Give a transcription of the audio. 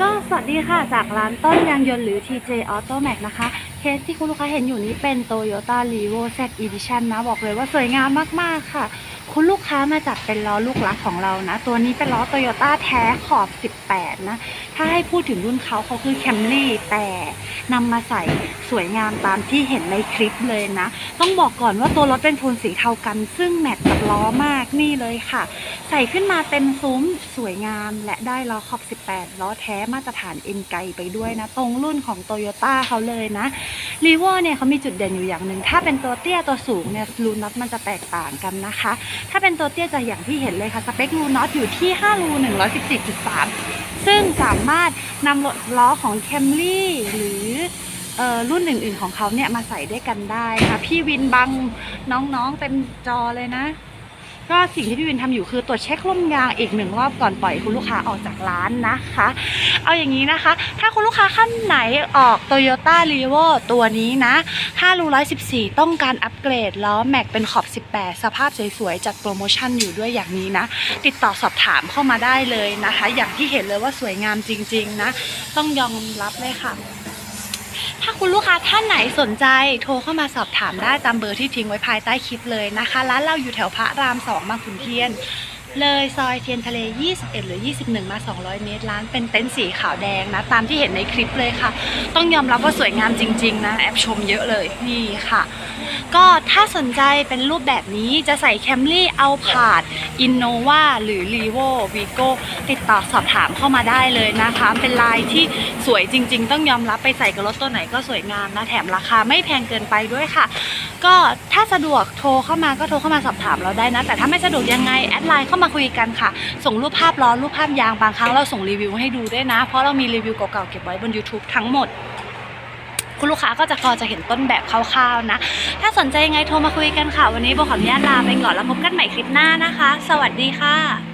ก็สวัสดีค่ะ จากร้านต้นยางยนต์หรือ TJ Auto Max นะคะ เคสที่คุณลูกค้าเห็นอยู่นี้เป็น Toyota r e v o Z Edition นะ บอกเลยว่าสวยงามมาก ๆ ค่ะ คุณลูกค้ามาจัดเป็นล้อลูกรักของเรานะ ตัวนี้เป็นล้อ Toyota แท้ขอบ 18 นะ ถ้าให้พูดถึงรุ่นเขาเขาคือ Camry แต่นำมาใส่สวยงามตามที่เห็นในคลิปเลยนะ ต้องบอกก่อนว่าตัวรถเป็นโทนสีเทากัน ซึ่งแมทกับล้อมากนี่เลยค่ะ ใส่ขึ้นมาเต็มซุ้มสวยงาม และได้ล้อขอบ 18 ล้อแท้มาตรฐานเอ็นไกไปด้วยนะ ตรงรุ่นของโตโยต้าเขาเลยนะ รีเวอร์เนี่ยเขามีจุดเด่นอยู่อย่างหนึ่งถ้าเป็นตัวเตี้ยตัวสูงเนี่ยรูน็อตมันจะแตกต่างกันนะคะ ถ้าเป็นตัวเตี้ยจะอย่างที่เห็นเลยค่ะสเปครูน็อตอยู่ที่5รู114.3 ซึ่งสามารถนำล้อของแคมรี่หรือเอ่อรุ่นอื่นๆของเขาเนี่ยมาใส่ด้วยกันได้ค่ะพี่วินบังน้องๆเต็มจอเลยนะ ก็สิ่งที่พี่วินทำอยู่คือตรวจเช็คลมยางอีกหนึ่งรอบก่อนปล่อยคุณลูกค้าออกจากร้านนะคะ เอาอย่างนี้นะคะ ถ้าคุณลูกค้าขั้นไหนออก Toyota r e v o ตัวนี้นะ5รู114 ต้องการอัปเกรดล้อแม็กเป็นขอบ 18 สภาพสวยๆ จัดโปรโมชั่นอยู่ด้วยอย่างนี้นะ ติดต่อสอบถามเข้ามาได้เลยนะคะ อย่างที่เห็นเลยว่าสวยงามจริงๆนะ ต้องยอมรับเลยค่ะ ถ้าคุณลูกค้าท่านไหนสนใจโทรเข้ามาสอบถามได้ตามเบอร์ที่ทิ้งไว้ภายใต้คลิปเลยนะคะ ร้านเราอยู่แถวพระรามสองบางขุนเทียน เลยซอยเทียนทะเล 21 หรือ 21 มา 200 เมตร ร้านเป็นเต็นท์สีขาวแดงนะ ตามที่เห็นในคลิปเลยค่ะ ต้องยอมรับว่าสวยงามจริง ๆ นะ แอบชมเยอะเลยนี่ค่ะ ก็ถ้าสนใจเป็นรูปแบบนี้จะใส่แคมรี่เอาผาดอินโนวาหรือรีโววีโกติดต่อสอบถามเข้ามาได้เลยนะคะ เป็นลายที่สวยจริง ๆ ต้องยอมรับไปใส่กับรถตัวไหนก็สวยงามนะ แถมราคาไม่แพงเกินไปด้วยค่ะ ก็ถ้าสะดวกโทรเข้ามาก็โทรเข้ามาสอบถามเราได้นะ แต่ถ้าไม่สะดวกยังไงแอดไลน์เข้ามาคุยกันค่ะ ส่งรูปภาพล้อรูปภาพยางบางครั้งเราส่งรีวิวให้ดูด้วยนะ เพราะเรามีรีวิวเก่าๆเก็บไว้บน YouTube ทั้งหมด คุณลูกค้าก็จะพอจะเห็นต้นแบบคร่าวๆนะ ถ้าสนใจยังไงโทรมาคุยกันค่ะ วันนี้โบขออนุญาตลาไปก่อนแล้วพบกันใหม่คลิปหน้านะคะ สวัสดีค่ะ